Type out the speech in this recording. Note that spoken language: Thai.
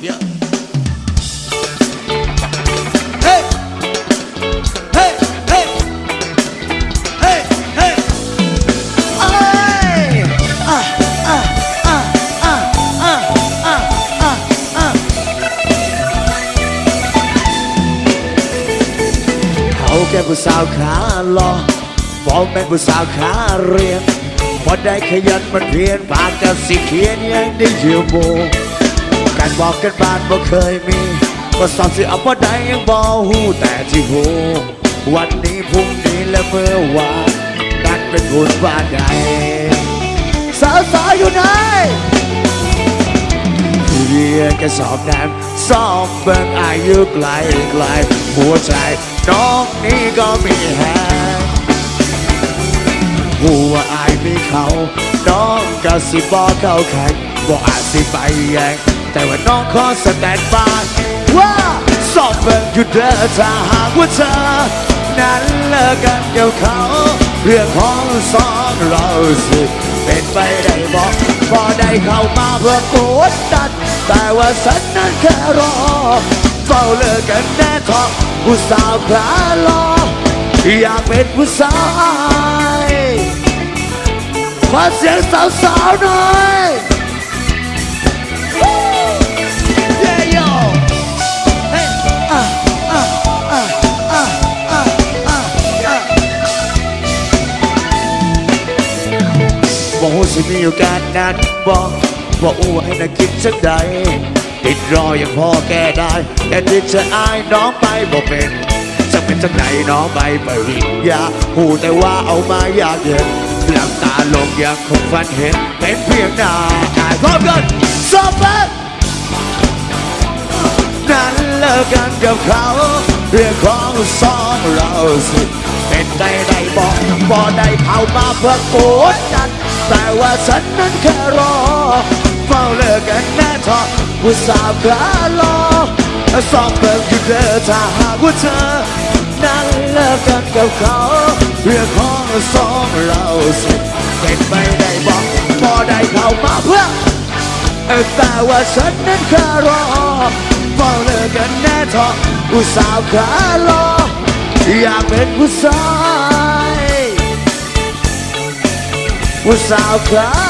เดี๋ยวเฮ้ยเฮ้ยเฮ้ยเฮ้ยเฮ้ยเอ้ยอะอะอะอะอะอะอะอะเขาแค่ผู้สาวขาหลอบอกเป็นผู้สาวขาเรียนพอได้ขยันมันเพียนปากกับสิเขียนยังได้เยี่ยวโม การบอกกันบ้านบ่เคยมีก็สอบสิเอาพอได้ยังบอหูแต่ที่หูวันนี้พรุ่งนี้และเมื่อวานนั้นเป็นบุญบ้านใดสาวสาวอยู่ไหนเรียนแค่สอบแนมสอบเบิ่งอายุไกลไกลหัวใจน้องนี่ก็มีแฮงหัวอายมีเขาน้องก็สิบอกเข้าแข่งบอกอาจสิไปแย่ง แต่ว่าน้องขอสแตนบายว่าสอบเบิ่งอยู่เด้อถ้าหากว่าเธอ นั้นเลิกกันกับเขา เรื่องของสองเราสิเป็นไปได้บอกพอได้เข้ามาเพื่อกดดันแต่ว่าฉันนั้นแค่รอเฝ้าเลิกกันแน่ทองผู้สาวขาลออยากเป็นผู้สาวอายขอเสียงสาวๆหน่อย บอกว่าสิมีโอกาสนั้นบอกว่าอ้วนให้นักคิดสักใด ติดรออย่างพ่อแก้ได้ แต่ติดจะอายน้องไปบอกเป็นจะเป็นจังไหนน้องไปปริญญาหูแต่ว่าเอามาอยากเห็นหลังตาลงยังคงฝันเห็นเป็นเพียงหน้าอายพร้อมกันสอบเปิดนั้นเลิกกันกับเขา เรื่องของสองเราสิ เป็นได้ได้บอกบอกได้เข้ามาเพื่อกดดัน แต่ว่าฉันนั้นแค่รอ เฝ้าเลิกกันแน่ทอผู้สาวขาลอสอบเบิกอยู่เด้อถ้าหากว่าเธอ นั้นเลิกกันกับเขา เรื่องของสองเราสิเป็นไปได้บอกบอได้เข้ามาเพื่อแต่ว่าฉันนั้นแค่รอเฝ้าเลิกกันแน่ทอผู้สาวขาลออยากเป็นผู้ชายผู้สาว O cara.